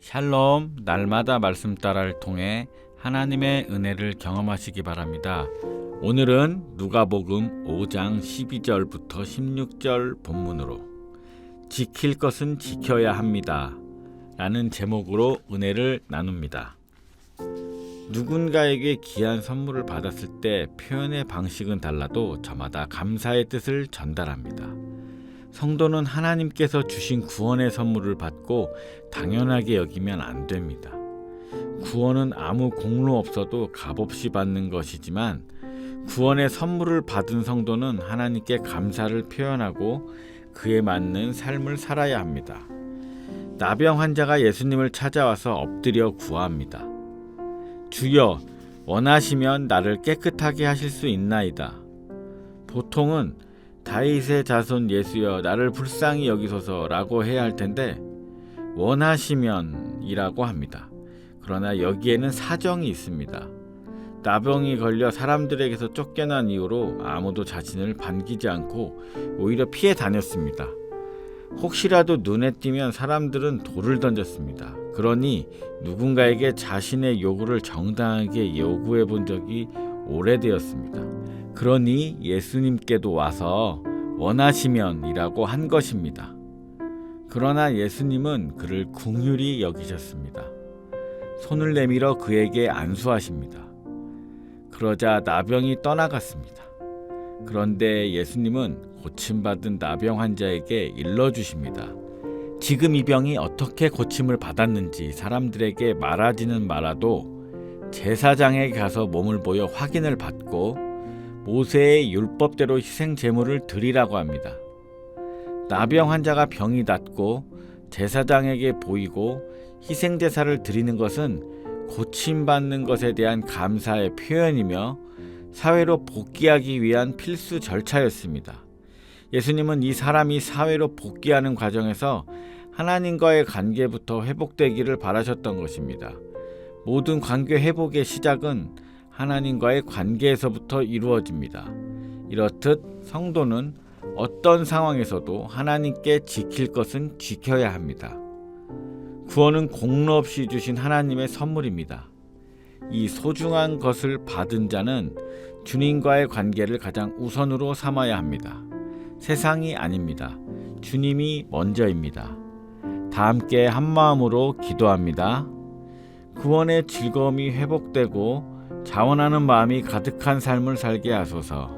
샬롬 날마다 말씀 따라를 통해 하나님의 은혜를 경험하시기 바랍니다. 오늘은 누가복음 5장 12절부터 16절 본문으로 지킬 것은 지켜야 합니다. 라는 제목으로 은혜를 나눕니다. 누군가에게 귀한 선물을 받았을 때 표현의 방식은 달라도 저마다 감사의 뜻을 전달합니다. 성도는 하나님께서 주신 구원의 선물을 받고 당연하게 여기면 안 됩니다. 구원은 아무 공로 없어도 값없이 받는 것이지만 구원의 선물을 받은 성도는 하나님께 감사를 표현하고 그에 맞는 삶을 살아야 합니다. 나병 환자가 예수님을 찾아와서 엎드려 구합니다. 주여, 원하시면 나를 깨끗하게 하실 수 있나이다. 보통은 다윗의 자손 예수여 나를 불쌍히 여기소서라고 해야 할 텐데 원하시면이라고 합니다. 그러나 여기에는 사정이 있습니다. 나병이 걸려 사람들에게서 쫓겨난 이후로 아무도 자신을 반기지 않고 오히려 피해 다녔습니다. 혹시라도 눈에 띄면 사람들은 돌을 던졌습니다. 그러니 누군가에게 자신의 요구를 정당하게 요구해 본 적이 오래되었습니다. 그러니 예수님께도 와서 원하시면이라고 한 것입니다. 그러나 예수님은 그를 궁휼히 여기셨습니다. 손을 내밀어 그에게 안수하십니다. 그러자 나병이 떠나갔습니다. 그런데 예수님은 고침받은 나병 환자에게 일러 주십니다. 지금 이 병이 어떻게 고침을 받았는지 사람들에게 말하지는 말아도 제사장에게 가서 몸을 보여 확인을 받고 모세의 율법대로 희생 제물을 드리라고 합니다. 나병 환자가 병이 낫고 제사장에게 보이고 희생 제사를 드리는 것은 고침받는 것에 대한 감사의 표현이며 사회로 복귀하기 위한 필수 절차였습니다. 예수님은 이 사람이 사회로 복귀하는 과정에서 하나님과의 관계부터 회복되기를 바라셨던 것입니다. 모든 관계 회복의 시작은 하나님과의 관계에서부터 이루어집니다. 이렇듯 성도는 어떤 상황에서도 하나님께 지킬 것은 지켜야 합니다. 구원은 공로 없이 주신 하나님의 선물입니다. 이 소중한 것을 받은 자는 주님과의 관계를 가장 우선으로 삼아야 합니다. 세상이 아닙니다. 주님이 먼저입니다. 다 함께 한 마음으로 기도합니다. 구원의 즐거움이 회복되고 자원하는 마음이 가득한 삶을 살게 하소서.